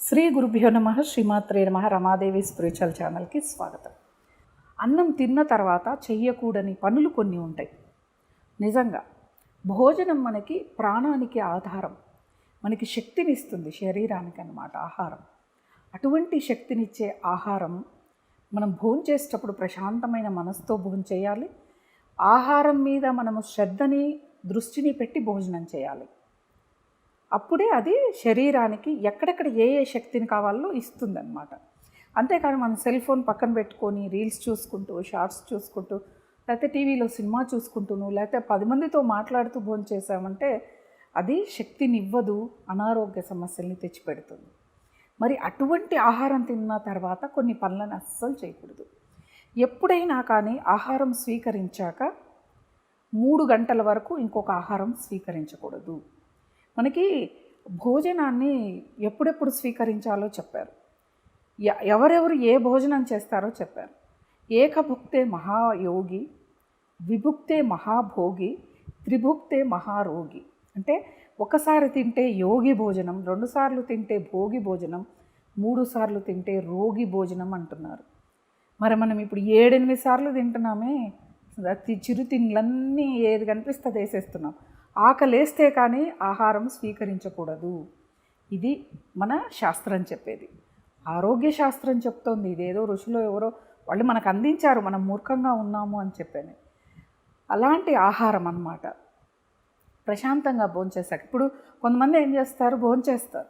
శ్రీ గురుభ్యో నమ శ్రీమాత్రే నమ రమాదేవి స్పిరిచువల్ ఛానల్కి స్వాగతం. అన్నం తిన్న తర్వాత చెయ్యకూడని పనులు కొన్ని ఉంటాయి. నిజంగా భోజనం మనకి ప్రాణానికి ఆధారం. మనకి శక్తినిస్తుంది శరీరానికి అన్నమాట ఆహారం. అటువంటి శక్తినిచ్చే ఆహారం మనం భోంచేసేటప్పుడు ప్రశాంతమైన మనసుతో భోంచేయాలి ఆహారం మీద మనము శ్రద్ధని దృష్టిని పెట్టి భోజనం చేయాలి. అప్పుడే అది శరీరానికి ఎక్కడెక్కడ ఏ ఏ శక్తిని కావాలో ఇస్తుందన్నమాట. అంతేకాని మనం సెల్ ఫోన్ పక్కన పెట్టుకొని రీల్స్ చూసుకుంటూ షార్ట్స్ చూసుకుంటూ లేకపోతే టీవీలో సినిమా చూసుకుంటూను లేకపోతే పది మందితో మాట్లాడుతూ భోజనం చేసామంటే అది శక్తినివ్వదు అనారోగ్య సమస్యల్ని తెచ్చిపెడుతుంది. మరి అటువంటి ఆహారం తిన్న తర్వాత కొన్ని పనులను అస్సలు చేయకూడదు. ఎప్పుడైనా కానీ ఆహారం స్వీకరించాక మూడు గంటల వరకు ఇంకొక ఆహారం స్వీకరించకూడదు. మనకి భోజనాన్ని ఎప్పుడెప్పుడు స్వీకరించాలో చెప్పారు. ఎవరెవరు ఏ భోజనం చేస్తారో చెప్పారు. ఏకభుక్తే మహాయోగి విభుక్తే మహాభోగి త్రిభుక్తే మహారోగి. అంటే ఒకసారి తింటే యోగి భోజనం రెండుసార్లు తింటే భోగి భోజనం మూడు సార్లు తింటే రోగి భోజనం అంటున్నారు. మరి మనం ఇప్పుడు ఏడెనిమిది సార్లు తింటున్నామే చిరు తిండ్లన్నీ ఏది కనిపిస్తుంది వేసేస్తున్నాం. ఆకలేస్తే కానీ ఆహారం స్వీకరించకూడదు. ఇది మన శాస్త్రం చెప్పేది. ఆరోగ్య శాస్త్రం చెప్తోంది. ఇదేదో ఋషులు ఎవరో వాళ్ళు మనకు అందించారు. మనం మూర్ఖంగా ఉన్నాము అని చెప్పాను. అలాంటి ఆహారం అన్నమాట. ప్రశాంతంగా భోంచేసాక ఇప్పుడు కొంతమంది ఏం చేస్తారు? భోంచేస్తారు.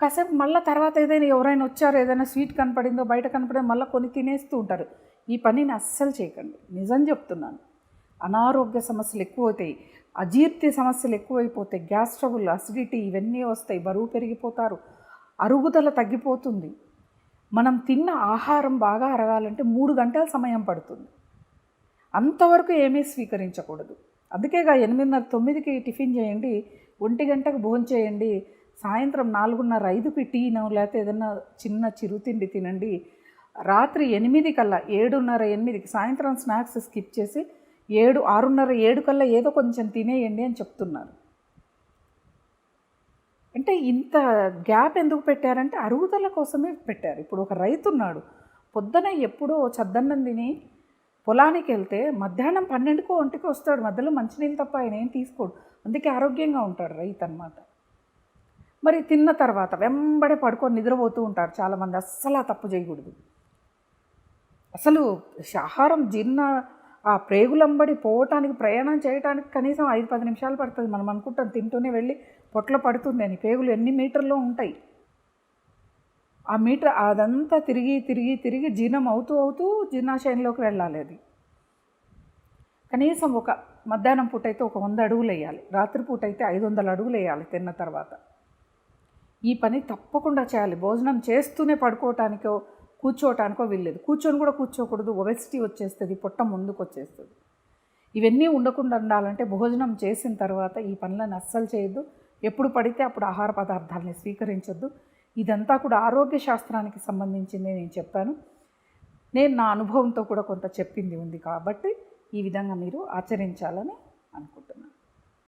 కాసేపు మళ్ళీ తర్వాత ఏదైనా ఎవరైనా వచ్చారు ఏదైనా స్వీట్ కనపడిందో బయట కనపడిందో మళ్ళీ కొని తినేస్తూ ఉంటారు. ఈ పనిని అస్సలు చేయకండి. నిజం చెప్తున్నాను. అనారోగ్య సమస్యలు ఎక్కువవుతాయి అజీర్తి సమస్యలు ఎక్కువైపోతాయి గ్యాస్ ట్రబుల్ అసిడిటీ ఇవన్నీ వస్తాయి బరువు పెరిగిపోతారు అరుగుదల తగ్గిపోతుంది. మనం తిన్న ఆహారం బాగా అరగాలంటే మూడు గంటల సమయం పడుతుంది. అంతవరకు ఏమీ స్వీకరించకూడదు. అందుకేగా ఎనిమిదిన్నర తొమ్మిదికి టిఫిన్ చేయండి ఒంటి గంటకు భోజనం చేయండి సాయంత్రం నాలుగున్నర ఐదుకి టీను లేకపోతే ఏదైనా చిన్న చిరుతిండి తినండి రాత్రి ఎనిమిది కల్లా ఏడున్నర ఎనిమిదికి సాయంత్రం స్నాక్స్ స్కిప్ చేసి ఏడు ఆరున్నర ఏడు కల్లా ఏదో కొంచెం తినేయండి అని చెప్తున్నారు. అంటే ఇంత గ్యాప్ ఎందుకు పెట్టారంటే అరుగుదల కోసమే పెట్టారు. ఇప్పుడు ఒక రైతు ఉన్నాడు పొద్దున ఎప్పుడో చద్దన్నం తిని పొలానికి వెళ్తే మధ్యాహ్నం పన్నెండుకో ఒంటికి వస్తాడు మధ్యలో మంచినీళ్ళు తప్ప ఆయన ఏం తీసుకోడు. అందుకే ఆరోగ్యంగా ఉంటాడు రైతు అన్నమాట. మరి తిన్న తర్వాత వెంబడే పడుకొని నిద్రపోతూ ఉంటారు చాలామంది అస్సలు తప్పు చేయకూడదు. అసలు ఆహారం జీర్ణ ఆ ప్రేగులంబడి పోవటానికి ప్రయాణం చేయడానికి కనీసం ఐదు పది నిమిషాలు పడుతుంది. మనం అనుకుంటాం తింటూనే వెళ్ళి పొట్ల పడుతుంది అని. పేగులు ఎన్ని మీటర్లో ఉంటాయి? ఆ మీటర్ అదంతా తిరిగి తిరిగి తిరిగి జీర్ణం అవుతూ అవుతూ జీర్ణాశయంలోకి వెళ్ళాలి అది. కనీసం ఒక మధ్యాహ్నం పూట అయితే ఒక వంద అడుగులు వేయాలి. రాత్రిపూట అయితే ఐదు వందల అడుగులు వేయాలి తిన్న తర్వాత. ఈ పని తప్పకుండా చేయాలి. భోజనం చేస్తూనే పడుకోవటానికో కూర్చోవటానికో వీల్లేదు. కూర్చొని కూడా కూర్చోకూడదు. ఒబెసిటీ వచ్చేస్తుంది పొట్ట ముందుకు వచ్చేస్తుంది ఇవన్నీ ఉండకుండా ఉండాలంటే భోజనం చేసిన తర్వాత ఈ పనులను అస్సలు చేయొద్దు. ఎప్పుడు పడితే అప్పుడు ఆహార పదార్థాలని స్వీకరించొద్దు. ఇదంతా కూడా ఆరోగ్య శాస్త్రానికి సంబంధించింది నేను చెప్పాను. నేను నా అనుభవంతో కూడా కొంత చెప్పింది ఉంది కాబట్టి ఈ విధంగా మీరు ఆచరించాలని అనుకుంటున్నాను.